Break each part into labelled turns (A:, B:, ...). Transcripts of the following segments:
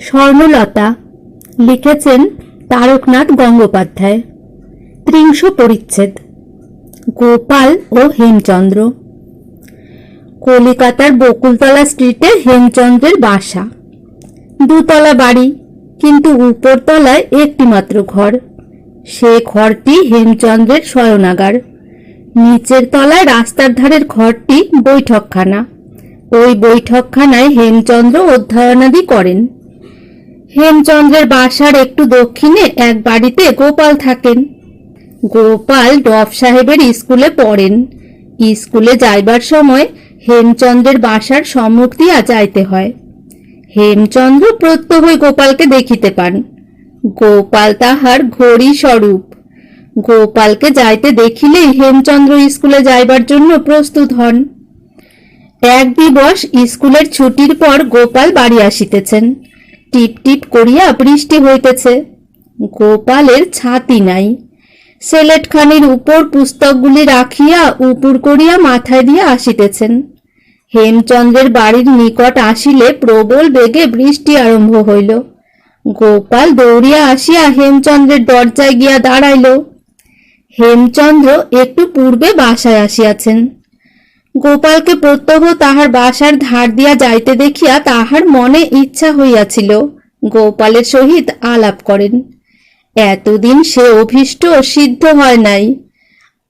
A: স্বর্ণলতা লিখেছেন তারকনাথ গঙ্গোপাধ্যায়। ত্রিংশ পরিচ্ছেদ। গোপাল ও হেমচন্দ্র। কলিকাতার বকুলতলা স্ট্রিটে হেমচন্দ্রের বাসা। দুতলা বাড়ি, কিন্তু উপরতলায় একটি মাত্র ঘর। সে ঘরটি হেমচন্দ্রের শয়নাগার। নিচের তলায় রাস্তার ধারের ঘরটি বৈঠকখানা। ওই বৈঠকখানায় হেমচন্দ্র অধ্যয়নাদি করেন। হেমচন্দ্রের বাসার একটু দক্ষিণে এক বাড়িতে গোপাল থাকেন। গোপাল ডফ সাহেবের স্কুলে পড়েন। স্কুলে যাইবার সময় হেমচন্দ্রের বাসার সম্মুখ দিয়া যাইতে হয়। হেমচন্দ্র প্রত্যহই গোপালকে দেখিতে পান। গোপাল তাহার ঘড়ি স্বরূপ। গোপালকে যাইতে দেখিলেই হেমচন্দ্র স্কুলে যাইবার জন্য প্রস্তুত হন। এক দিবস স্কুলের ছুটির পর গোপাল বাড়ি আসিতেছেন। টিপ টিপ করিয়া বৃষ্টি হইতেছে। গোপালের ছাতি নাই। সেলেটখানির উপর পুস্তকগুলি রাখিয়া উপুর করিয়া মাথায় দিয়া আসিতেছেন। হেমচন্দ্রের বাড়ির নিকট আসিলে প্রবল বেগে বৃষ্টি আরম্ভ হইল। গোপাল দৌড়িয়া আসিয়া হেমচন্দ্রের দরজায় গিয়া দাঁড়াইল। হেমচন্দ্র একটু পূর্বে বাসায় আসিয়াছেন। গোপালকে প্রত্যহ তাহার বাসার ধার দিয়া যাইতে দেখিয়া তাহার মনে ইচ্ছা হইয়াছিল, গোপালের সহিত আলাপ করেন। এতদিন সে অভীষ্ট সিদ্ধ হয় নাই।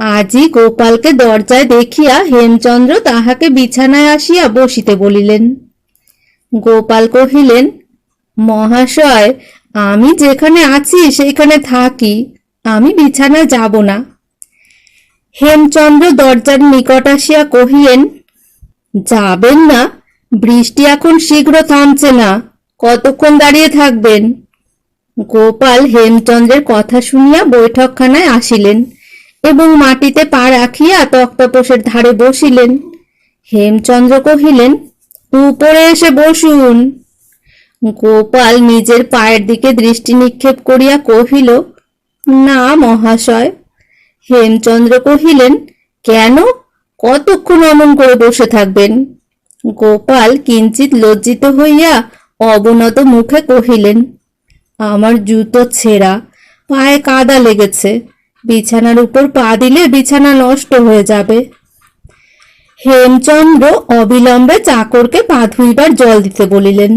A: আজই গোপালকে দরজায় দেখিয়া হেমচন্দ্র তাহাকে বিছানায় আসিয়া বসিতে বলিলেন, গোপাল কহিলেন, মহাশয়, আমি যেখানে আছি সেইখানে থাকি, আমি বিছানায় যাব না। হেমচন্দ্র দরজার নিকট আসিয়া কহিলেন, যাবেন না, বৃষ্টি এখন শীঘ্র থামছে না, কতক্ষণ দাঁড়িয়ে থাকবেন? গোপাল হেমচন্দ্রের কথা শুনিয়া বৈঠকখানায় আসিলেন এবং মাটিতে পা রাখিয়া তক্তপোষের ধারে বসিলেন। হেমচন্দ্র কহিলেন, উপরে এসে বসুন। গোপাল নিজের পায়ের দিকে দৃষ্টি নিক্ষেপ করিয়া কহিল, না মহাশয় হেমচন্দ্র কহিলেন, কেন? কতক্ষণ অমন করে বসে থাকবেন? গোপাল কিঞ্চিত লজ্জিত হইয়া অবনত মুখে কহিলেন, আমার জুতো ছেঁড়া, পায়ে কাদা লেগেছে। বিছানার উপর পা দিলে বিছানা নষ্ট হয়ে যাবে। হেমচন্দ্র অবিলম্বে চাকরকে পা ধুইবার জল দিতে বলিলেন।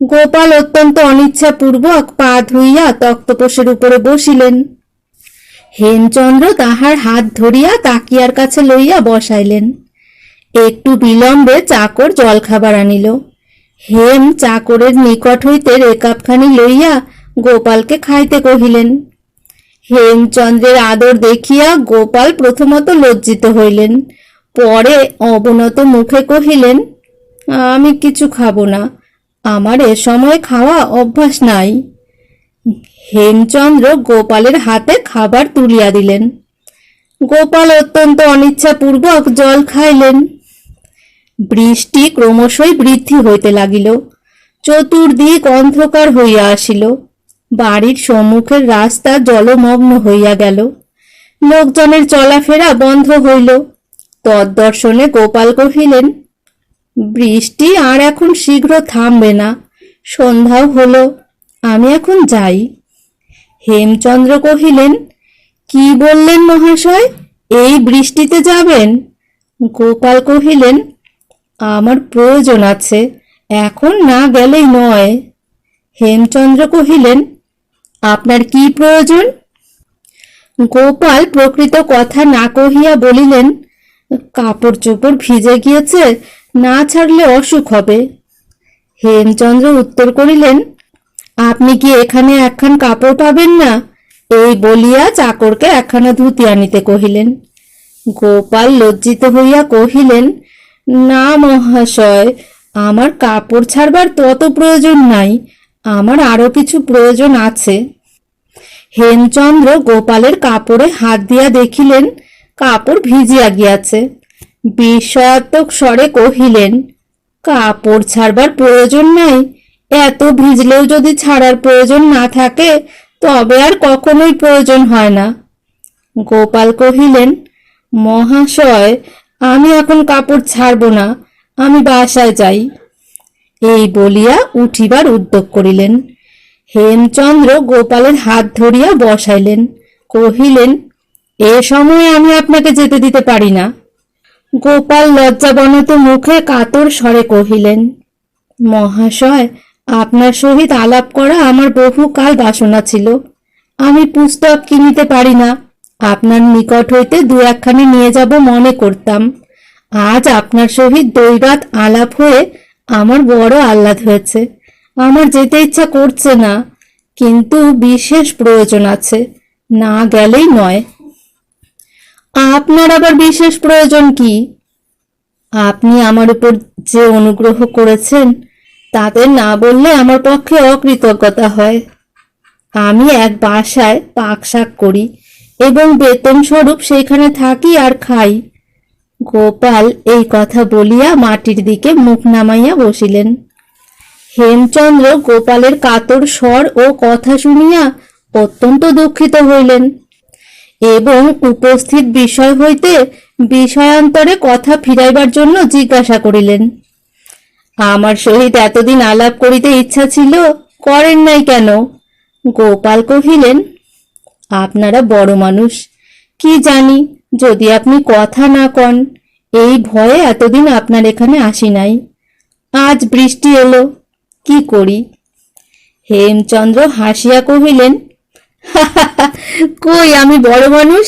A: গোপাল অত্যন্ত অনিচ্ছাপূর্বক পা ধুইয়া তক্তপোষের উপরে বসিলেন। হেমচন্দ্র তাহার হাত ধরিয়া তাকিয়ার কাছে লইয়া বসাইলেন। একটু বিলম্বে চাকর জলখাবার আনিল। হেম চাকরের নিকট হইতে রেকাপখানি লইয়া গোপালকে খাইতে কহিলেন। হেমচন্দ্রের আদর দেখিয়া গোপাল প্রথমত লজ্জিত হইলেন। পরে অবনত মুখে কহিলেন, আমি কিছু খাব না। আমার এ সময় খাওয়া অভ্যাস নাই। হেমচন্দ্র গোপালের হাতে খাবার তুলিয়া দিলেন। গোপাল অত্যন্ত অনিচ্ছাপূর্বক জল খাইলেন। বৃষ্টি ক্রমশই বৃদ্ধি হইতে লাগিল। চতুর্দিক অন্ধকার হইয়া আসিল। বাড়ির সম্মুখের রাস্তা জলমগ্ন হইয়া গেল। লোকজনের চলাফেরা বন্ধ হইল। তদ্দর্শনে গোপাল কহিলেন, বৃষ্টি আর এখন শীঘ্র থামবে না। সন্ধ্যাও হলো। আমি এখন যাই। হেমচন্দ্র কহিলেন, কি বললেন মহাশয়? এই বৃষ্টিতে যাবেন? গোপাল কহিলেন, আমার প্রয়োজন আছে, এখন না গেলেই নয়। হেমচন্দ্র কহিলেন, আপনার কি প্রয়োজন? গোপাল প্রকৃত কথা না কহিয়া বলিলেন কাপড় চোপড় ভিজে গিয়েছে, না ছাড়লে অসুখ হবে। হেমচন্দ্র উত্তর করিলেন আপনি কি এখানে একখান কাপড় পাবেন না? এই বলিয়া চাকরকে একখানা ধুতি আনিতে কহিলেন। গোপাল লজ্জিত হইয়া কহিলেন, না মহাশয়, আমার কাপড় ছাড়বার তত প্রয়োজন নাই, আমার আরও কিছু প্রয়োজন আছে। হেমচন্দ্র গোপালের কাপড়ে হাত দিয়া দেখিলেন, কাপড় ভিজিয়া গিয়াছে। বিস্ময়াত্মক স্বরে কহিলেন, কাপড় ছাড়বার প্রয়োজন নাই এত ভিজলেও যদি ছাড়ার প্রয়োজন না থাকে, তবে আর কখনোই প্রয়োজন হয় না। গোপাল কহিলেন, মহাশয়, আমি এখন কাপড় ছাড়ব না, আমি বাসায় যাই। এই বলিয়া উঠিবার উদ্যোগ করিলেন। হেমচন্দ্র গোপালের হাত ধরিয়া বসাইলেন, কহিলেন, এ সময়ে আমি আপনাকে যেতে দিতে পারি না। গোপাল লজ্জাবনত মুখে কাতর স্বরে কহিলেন, মহাশয় আপনার সহিত আলাপ করা আমার বহুকাল বাসনা ছিল। আমি পুস্তক কিনিতে পারি না। আপনার নিকট হইতে দু একখানি নিয়ে যাব মনে করতাম। আজ আপনার সহিত দৈবাত আলাপ হয়ে আমার বড় আহ্লাদ হয়েছে। আমার যেতে ইচ্ছা করছে না, কিন্তু বিশেষ প্রয়োজন আছে। না গেলেই নয়। আপনার আবার বিশেষ প্রয়োজন কি? আপনি আমার উপর যে অনুগ্রহ করেছেন তাদের না বললে আমার পক্ষে অকৃতজ্ঞতা হয়। আমি এক বাসায় পাক শাক করি এবং বেতন স্বরূপ সেখানে থাকি আর খাই। গোপাল এই কথা বলিয়া মাটির দিকে মুখ নামাইয়া বসিলেন। হেমচন্দ্র গোপালের কাতর স্বর ও কথা শুনিয়া অত্যন্ত দুঃখিত হইলেন এবং উপস্থিত বিষয় হইতে বিষয়ান্তরে কথা ফিরাইবার জন্য জিজ্ঞাসা করিলেন। আমার সহিত এতদিন আলাপ করিতে ইচ্ছা ছিল, করেন নাই কেন? গোপাল কহিলেন, আপনারা বড় মানুষ, কি জানি, যদি আপনি কথা না কন, এই ভয়ে এতদিন আপনার এখানে আসি নাই। আজ বৃষ্টি এলো, কি করি? হেমচন্দ্র হাসিয়া কহিলেন কই আমি বড় মানুষ?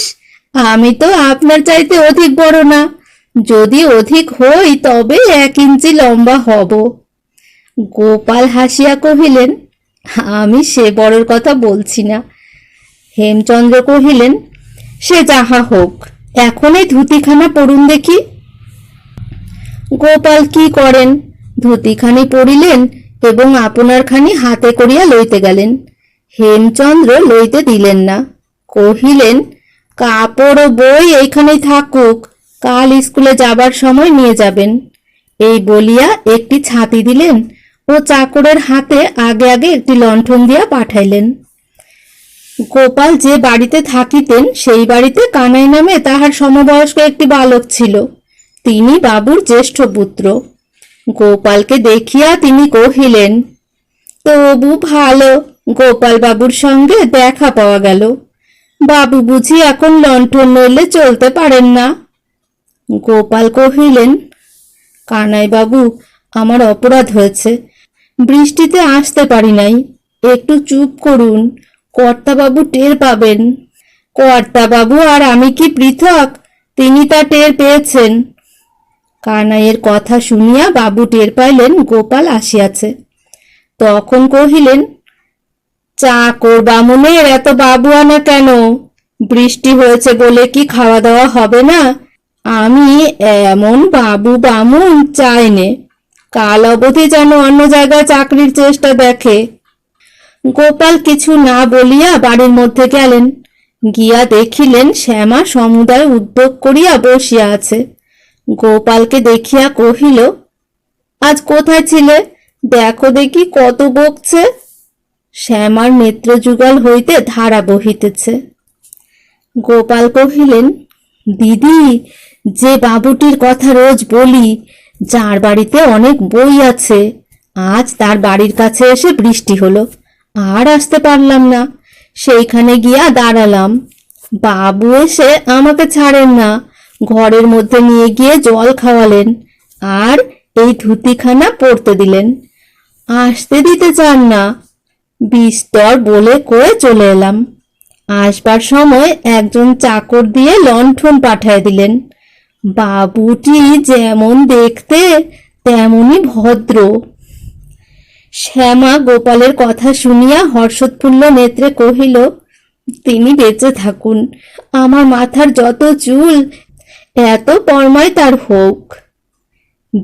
A: আমি তো আপনার চাইতে অধিক বড় না। যদি অধিক হই তবে এক ইঞ্চি লম্বা হব। গোপাল হাসিয়া কহিলেন, আমি সে বড়র কথা বলছি না। হেমচন্দ্র কহিলেন, সে যাহা হোক এখন এই ধুতিখানা পড়ুন দেখি। গোপাল কি করেন? ধুতিখানি পড়িলেন এবং আপনার খানি হাতে করিয়া লইতে গেলেন। হেমচন্দ্র লইতে দিলেন না। কহিলেন, কাপড় ও বই এইখানেই থাকুক। কাল স্কুলে যাবার সময় নিয়ে যাবেন। এই বলিয়া একটি ছাতি দিলেন ও চাকরের হাতে আগে আগে একটি লণ্ঠন দিয়া পাঠাইলেন। গোপাল যে বাড়িতে থাকিতেন, সেই বাড়িতে কানাই নামে তাহার সমবয়স্ক একটি বালক ছিল। তিনি বাবুর জ্যেষ্ঠ পুত্র। গোপালকে দেখিয়া তিনি কহিলেন, তবু ভালো, গোপাল বাবুর সঙ্গে দেখা পাওয়া গেল। বাবু বুঝি এখন লণ্ঠন নইলে চলতে পারেন না। গোপাল কহিলেন কানাই বাবু আমার অপরাধ হয়েছে। বৃষ্টিতে আসতে পারি নাই। একটু চুপ করুন। কর্তাবাবু টের পাবেন। কর্তাবাবু আর আমি কি পৃথক? তিনি তা টের পেয়েছেন। কানাইয়ের কথা শুনিয়া বাবু টের পাইলেন, গোপাল আসিয়াছে। তখন কহিলেন চাকর বামুনের এত বাবু আনা কেন? বৃষ্টি হয়েছে বলে কি খাওয়া দাওয়া হবে না? আমি এমন বাবু বামুন চাই নে। কাল অবধি যেন অন্য জায়গায় চাকরির চেষ্টা দেখে। গোপাল কিছু না বলিয়া বাড়ির মধ্যে গেলেন। গিয়া দেখিলেন শ্যামা সমুদায় উদ্যোগ করিয়া বসিয়া আছে। গোপালকে দেখিয়া কহিল, আজ কোথায় ছিলে? দেখো দেখি কত বকছে। শ্যামার নেত্রযুগল হইতে ধারা বহিতেছে। গোপাল কহিলেন, দিদি যে বাবুটির কথা রোজ বলি, যার বাড়িতে অনেক বই আছে। আজ তার বাড়ির কাছে এসে বৃষ্টি হলো। আর আসতে পারলাম না। সেইখানে গিয়া দাঁড়ালাম। বাবু এসে আমাকে ছাড়েন না। ঘরের মধ্যে নিয়ে গিয়ে জল খাওয়ালেন। আর এই ধুতিখানা পরতে দিলেন। আসতে দিতে চান না। বিস্তর বলে কয়ে চলে এলাম। আসবার সময় একজন চাকর দিয়ে লণ্ঠন পাঠায় দিলেন। বাবুটি যেমন দেখতে, তেমনই ভদ্র। শ্যামা গোপালের কথা শুনিয়া হর্ষোৎফুল্ল নেত্রে কহিল, তিনি বেঁচে থাকুন। আমার মাথার যত চুল, এত পরমায় তার হোক।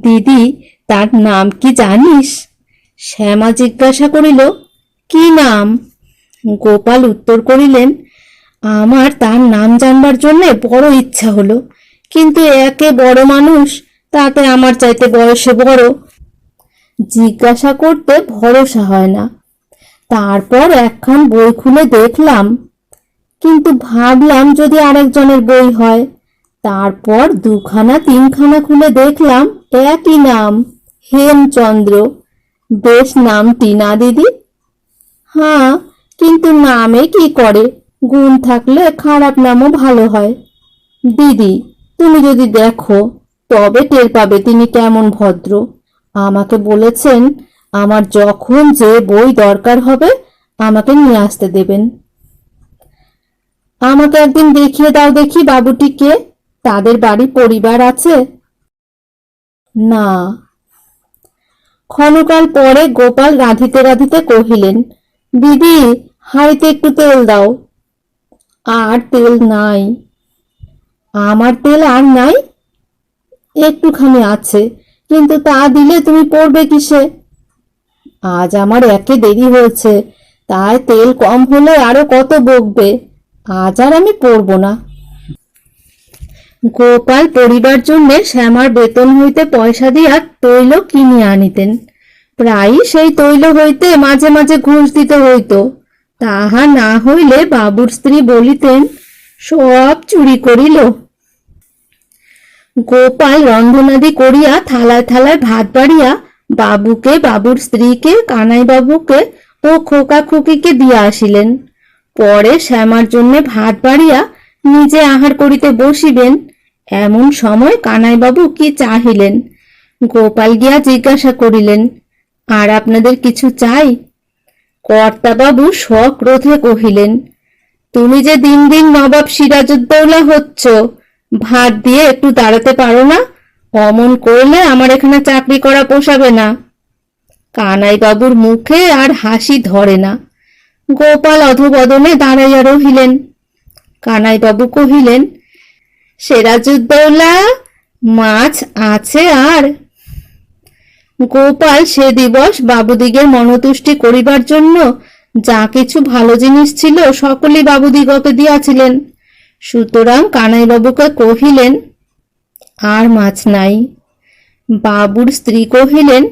A: দিদি, তার নাম কি জানিস? শ্যামা জিজ্ঞাসা করিল, কি নাম? গোপাল উত্তর করিলেন, আমার তার নাম জানবার জন্য বড় ইচ্ছা হলো। কিন্তু একে বড় মানুষ তাতে আমার চাইতে বয়সে বড়। জিজ্ঞাসা করতে ভরসা হয় না। তারপর একখান বই খুলে দেখলাম। কিন্তু ভাবলাম যদি আরেকজনের বই হয়। তারপর দুখানা, তিনখানা খুলে দেখলাম একই নাম, হেমচন্দ্র। বেশ নামটি না দিদি? হ্যাঁ কিন্তু নামে কি করে? গুণ থাকলে খারাপ নামও ভালো হয়। দিদি তুমি যদি দেখো, তবে টের পাবে তিনি কেমন ভদ্র। আমাকে বলেছেন, আমার যখন যে বই দরকার হবে, আমাকে নিয়ে আসতে দেবেন। আমাকে একদিন দেখিয়ে দাও দেখি বাবুটিকে তাদের বাড়ি পরিবার আছে? না। ক্ষণকাল পরে গোপাল রাঁধিতে রাঁধিতে কহিলেন, দিদি, হাঁড়িতে একটু তেল দাও। আর তেল নাই। আমার তেল আর নাই? একটুখানি আছে, কিন্তু তা দিলে তুমি পড়বে কিসে? আজ আমার একে দেরি হয়েছে, তাই তেল কম হলে আরও কত বকবে? আজ আর আমি পড়ব না। গোপাল পরিবার জন্যে শ্যামার বেতন হইতে পয়সা দিয়া তৈল কিনিয়া আনিতেন। প্রায়ই সেই তৈল হইতে মাঝে মাঝে ঘুষ দিতে হইত। তাহা না হইলে বাবুর স্ত্রী বলিতেন সব চুরি করিল। গোপাল রন্ধনাদি করিয়া থালায় থালায় ভাত বাড়িয়া বাবুকে, বাবুর স্ত্রীকে কানাই বাবুকে ও খোকা খুকিকে দিয়া আসিলেন। পরে শ্যামার জন্য ভাত বাড়িয়া নিজে আহার করিতে বসিবেন। এমন সময় কানাইবাবু কি চাহিলেন? গোপাল গিয়া জিজ্ঞাসা করিলেন, আর আপনাদের কিছু চাই? কর্তাবাবু সক্রোধে কহিলেন তুমি যে দিন দিন নবাব সিরাজউদ্দৌলা হচ্ছ ভাত দিয়ে একটু দাঁড়াতে পারো না? অমন করলে আমার এখানে চাকরি করা পোষাবে না। কানাইবাবুর মুখে আর হাসি ধরে না। গোপাল অধবদনে দাঁড়াইয়া রহিলেন। কানাইবাবু কহিলেন, সেরাজউদ্দৌলা, মাছ আছে আর? গোপাল সে দিবস বাবুদিগের মনতুষ্টি করিবার জন্য যা কিছু ভালো জিনিস ছিল সকলেই বাবুদিগকে দিয়াছিলেন। সুতরাং কানাইবাবুকে কহিলেন, আর মাছ নাই। বাবুর স্ত্রী কহিলেন,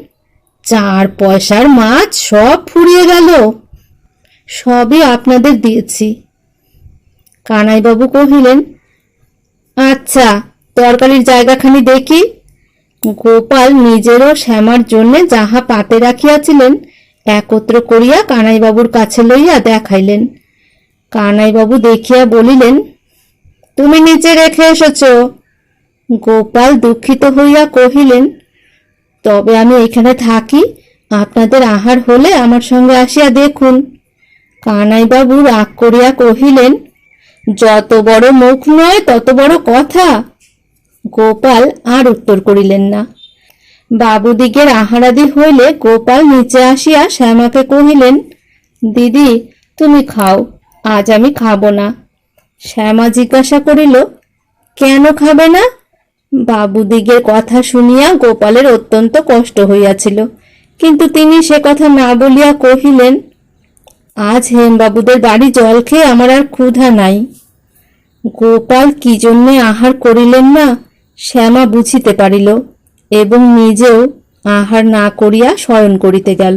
A: চার পয়সার মাছ সব ফুরিয়ে গেল। সবই আপনাদের দিয়েছি। কানাইবাবু কহিলেন আচ্ছা তরকারির জায়গাখানি দেখি। গোপাল নিজেরও শ্যামার জন্য যাহা পাতে রাখিয়াছিলেন একত্র করিয়া কানাইবাবুর কাছে লইয়া দেখাইলেন। কানাইবাবু দেখিয়া বলিলেন, তুমি নিচে রেখে এসেছ? গোপাল দুঃখিত হইয়া কহিলেন, তবে আমি এখানে থাকি, আপনাদের আহার হলে আমার সঙ্গে আসিয়া দেখুন। কানাইবাবু রাগ করিয়া কহিলেন, যত বড় মুখ নয়, তত বড় কথা। গোপাল আর উত্তর করিলেন না। বাবুদিগের আহারাদি হইলে গোপাল নিচে আসিয়া শ্যামাকে কহিলেন, দিদি, তুমি খাও, আজ আমি খাব না। শ্যামা জিজ্ঞাসা করিল, কেন খাবে না? বাবুদিগের কথা শুনিয়া গোপালের অত্যন্ত কষ্ট হইয়াছিল, কিন্তু তিনি সে কথা না বলিয়া কহিলেন, আজ হেমবাবুদের বাড়ি জল খেয়ে আমার আর ক্ষুধা নাই। গোপাল কি জন্যে আহার করিলেন না, শ্যামা বুঝিতে পারিল। এবং নিজেও আহার না করিয়া শয়ন করিতে গেল।